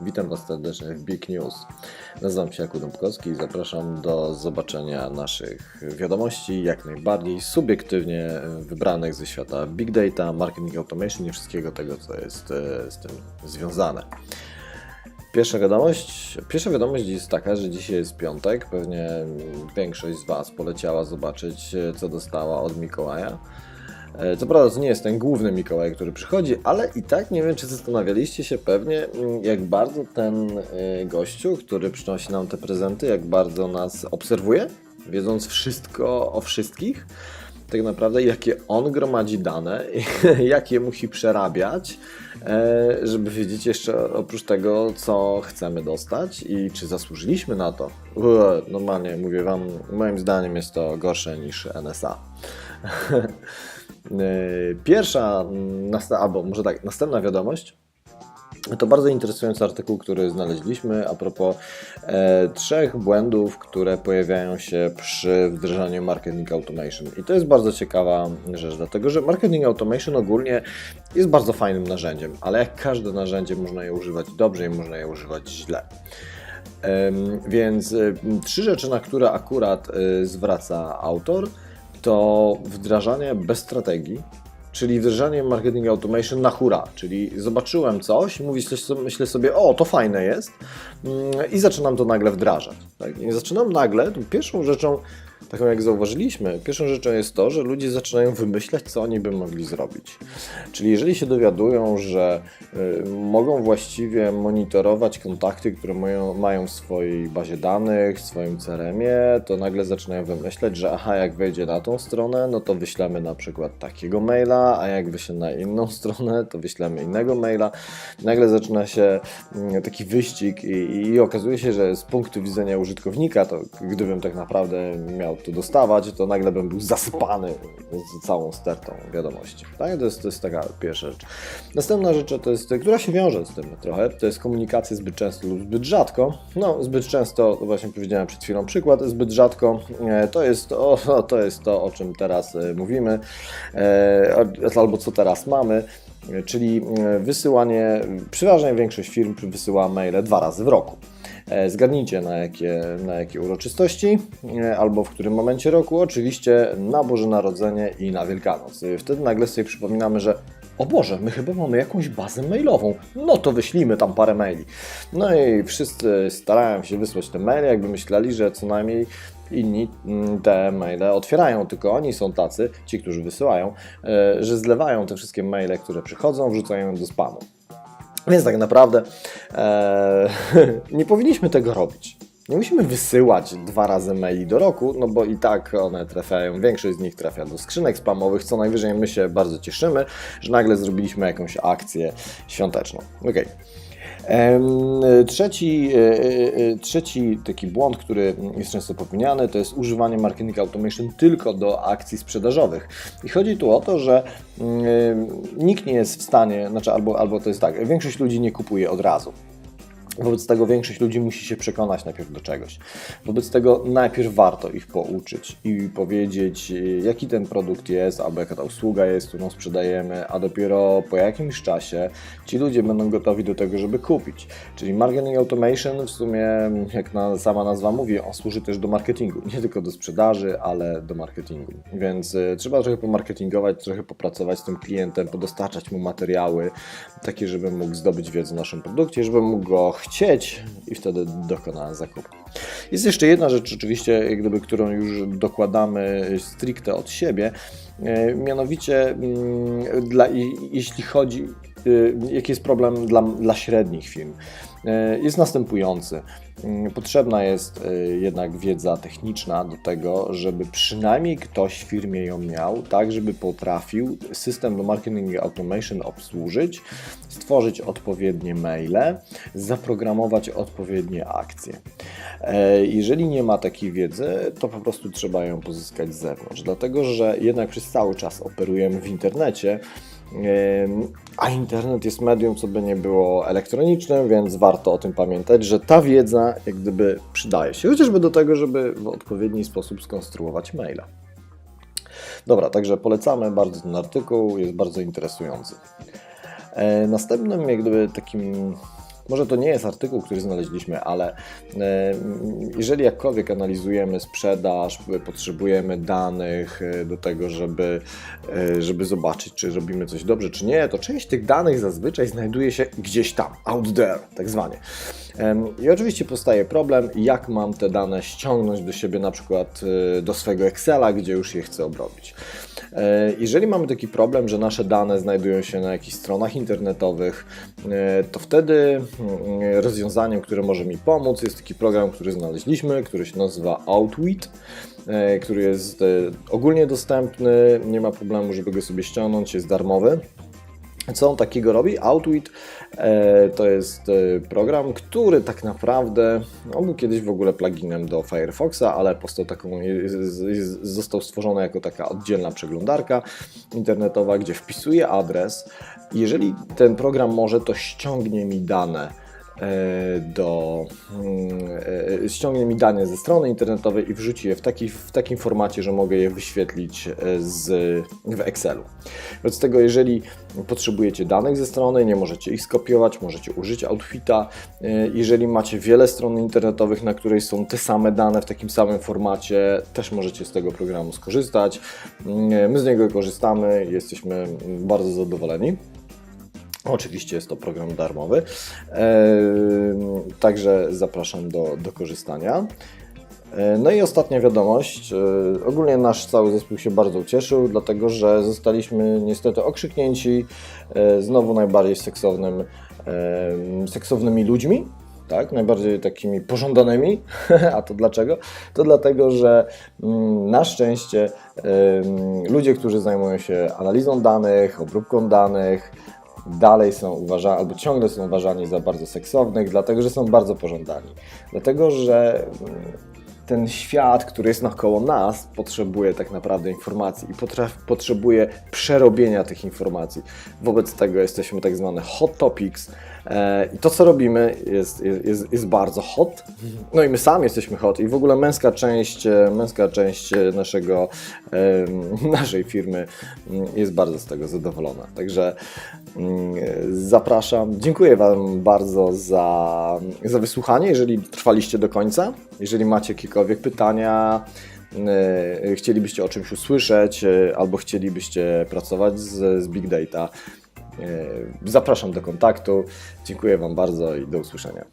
Witam Was serdecznie w Big News. Nazywam się Jakub Dąbkowski i zapraszam do zobaczenia naszych wiadomości, jak najbardziej subiektywnie wybranych ze świata Big Data, Marketing Automation i wszystkiego tego, co jest e, z tym związane. Pierwsza wiadomość, pierwsza wiadomość jest taka, że dzisiaj jest piątek. Pewnie większość z Was poleciała zobaczyć, e, co dostała od Mikołaja. E, Co prawda to nie jest ten główny Mikołaj, który przychodzi, ale i tak nie wiem, czy zastanawialiście się pewnie, mm, jak bardzo ten e, gościu, który przynosi nam te prezenty, jak bardzo nas obserwuje, wiedząc wszystko o wszystkich, tak naprawdę jakie on gromadzi dane, jak je musi przerabiać, e, żeby wiedzieć jeszcze oprócz tego, co chcemy dostać i czy zasłużyliśmy na to. Ue, Normalnie mówię Wam, moim zdaniem jest to gorsze niż NSA. Yy, Pierwsza, mm, albo może tak, następna wiadomość. To bardzo interesujący artykuł, który znaleźliśmy a propos e, trzech błędów, które pojawiają się przy wdrażaniu Marketing Automation. I to jest bardzo ciekawa rzecz, dlatego że Marketing Automation ogólnie jest bardzo fajnym narzędziem, ale jak każde narzędzie można je używać dobrze i można je używać źle. Em, Więc y, trzy rzeczy, na które akurat y, zwraca autor, to wdrażanie bez strategii, czyli wdrażanie marketing automation na hura, czyli zobaczyłem coś, mówię, myślę sobie, o, to fajne jest mm, i zaczynam to nagle wdrażać. Tak? I zaczynam nagle, pierwszą rzeczą, taką jak zauważyliśmy, pierwszą rzeczą jest to, że ludzie zaczynają wymyślać, co oni by mogli zrobić. Czyli jeżeli się dowiadują, że y, mogą właściwie monitorować kontakty, które mają, mają w swojej bazie danych, w swoim CRM-ie, to nagle zaczynają wymyślać, że aha, jak wejdzie na tą stronę, no to wyślemy na przykład takiego maila, a jak wyślemy na inną stronę, to wyślemy innego maila. Nagle zaczyna się mm, taki wyścig i, i okazuje się, że z punktu widzenia użytkownika, to gdybym tak naprawdę miał to dostawać, to nagle bym był zasypany z całą stertą wiadomości. Tak? To, jest, to jest taka pierwsza rzecz. Następna rzecz to jest, która się wiąże z tym trochę, to jest komunikacja zbyt często lub zbyt rzadko. No, zbyt często, to właśnie powiedziałem przed chwilą przykład, zbyt rzadko e, to jest to, to, jest to o czym teraz e, mówimy, e, albo co teraz mamy. Czyli wysyłanie, przeważnie większość firm wysyła maile dwa razy w roku. E, Zgadnijcie na jakie, na jakie uroczystości e, albo w którym momencie roku. Oczywiście na Boże Narodzenie i na Wielkanoc. E, Wtedy nagle sobie przypominamy, że o Boże, my chyba mamy jakąś bazę mailową. No to wyślijmy tam parę maili. No i wszyscy starają się wysłać te maile, jakby myśleli, że co najmniej inni mm, te maile otwierają, tylko oni są tacy, ci, którzy wysyłają, że zlewają te wszystkie maile, które przychodzą, wrzucają je do spamu. Więc tak naprawdę e, nie powinniśmy tego robić. Nie musimy wysyłać dwa razy maili do roku, no bo i tak one trafiają, większość z nich trafia do skrzynek spamowych, co najwyżej my się bardzo cieszymy, że nagle zrobiliśmy jakąś akcję świąteczną. Okej. Em, Trzeci, e, e, trzeci taki błąd, który jest często popełniany, to jest używanie marketing automation tylko do akcji sprzedażowych. I chodzi tu o to, że mm, nikt nie jest w stanie, znaczy albo, albo to jest tak, większość ludzi nie kupuje od razu. Wobec tego większość ludzi musi się przekonać najpierw do czegoś. Wobec tego najpierw warto ich pouczyć i powiedzieć, y, jaki ten produkt jest, albo jaka ta usługa jest, którą sprzedajemy, a dopiero po jakimś czasie ci ludzie będą gotowi do tego, żeby kupić. Czyli marketing automation w sumie, jak na, sama nazwa mówi, on służy też do marketingu. Nie tylko do sprzedaży, ale do marketingu. Więc y, trzeba trochę pomarketingować, trochę popracować z tym klientem, podostarczać mu materiały, takie, żeby mógł zdobyć wiedzę o naszym produkcie, żeby mógł go chcieć i wtedy dokona zakupu. Jest jeszcze jedna rzecz, oczywiście, jak gdyby, którą już dokładamy stricte od siebie, e, mianowicie mm, dla, jeśli chodzi, jaki jest problem dla, dla średnich firm, e, jest następujący. Mm, Potrzebna jest e, jednak wiedza techniczna do tego, żeby przynajmniej ktoś w firmie ją miał, tak żeby potrafił system do marketing automation obsłużyć, stworzyć odpowiednie maile, zaprogramować odpowiednie akcje. E, Jeżeli nie ma takiej wiedzy, to po prostu trzeba ją pozyskać z zewnątrz, dlatego że jednak przez cały czas operujemy w internecie. A internet jest medium, co by nie było elektronicznym, więc warto o tym pamiętać, że ta wiedza jak gdyby przydaje się, chociażby do tego, żeby w odpowiedni sposób skonstruować maila. Dobra, także polecamy bardzo ten artykuł, jest bardzo interesujący. E, Następnym jak gdyby takim Może to nie jest artykuł, który znaleźliśmy, ale e, jeżeli jakkolwiek analizujemy sprzedaż, potrzebujemy danych e, do tego, żeby, e, żeby zobaczyć, czy robimy coś dobrze, czy nie, to część tych danych zazwyczaj znajduje się gdzieś tam, out there, tak zwanie. I oczywiście powstaje problem, jak mam te dane ściągnąć do siebie, na przykład e, do swojego Excela, gdzie już je chcę obrobić. E, Jeżeli mamy taki problem, że nasze dane znajdują się na jakichś stronach internetowych, e, to wtedy rozwiązaniem, które może mi pomóc, jest taki program, który znaleźliśmy, który się nazywa Outwit, e, który jest e, ogólnie dostępny, nie ma problemu, żeby go sobie ściągnąć, jest darmowy. Co on takiego robi? Outwit e, to jest e, program, który tak naprawdę on był kiedyś w ogóle pluginem do Firefoxa, ale powstał taką, został stworzony jako taka oddzielna przeglądarka internetowa, gdzie wpisuję adres. Jeżeli ten program może, to ściągnie mi dane do mm, e, ściągnie mi dane ze strony internetowej i wrzuci je w, taki, w takim formacie, że mogę je wyświetlić e, z, w Excelu. Wobec tego, jeżeli potrzebujecie danych ze strony, nie możecie ich skopiować, możecie użyć Outfita. E, Jeżeli macie wiele stron internetowych, na której są te same dane w takim samym formacie, też możecie z tego programu skorzystać. Mm, My z niego korzystamy, jesteśmy bardzo zadowoleni. Oczywiście jest to program darmowy, Eee, także zapraszam do, do korzystania. E, No i ostatnia wiadomość. E, Ogólnie nasz cały zespół się bardzo ucieszył, dlatego że zostaliśmy niestety okrzyknięci e, znowu najbardziej seksownym, e, seksownymi ludźmi. Tak, najbardziej takimi pożądanymi. A to dlaczego? To dlatego, że mm, na szczęście ludzie, którzy zajmują się analizą danych, obróbką danych, dalej są uważani, albo ciągle są uważani za bardzo seksownych, dlatego że są bardzo pożądani. Dlatego, że mm, ten świat, który jest naokoło nas, potrzebuje tak naprawdę informacji i potrzebuje przerobienia tych informacji. Wobec tego jesteśmy tak zwane hot topics. E, I to, co robimy, jest, jest, jest, bardzo hot. No i my sami jesteśmy hot. I w ogóle męska część, e, męska część naszego, naszej firmy mm, jest bardzo z tego zadowolona. Także mm, zapraszam. Dziękuję Wam bardzo za, za wysłuchanie, jeżeli trwaliście do końca. Jeżeli macie jakiekolwiek pytania, e, chcielibyście o czymś usłyszeć, albo chcielibyście pracować z, z Big Data, zapraszam do kontaktu. Dziękuję Wam bardzo i do usłyszenia.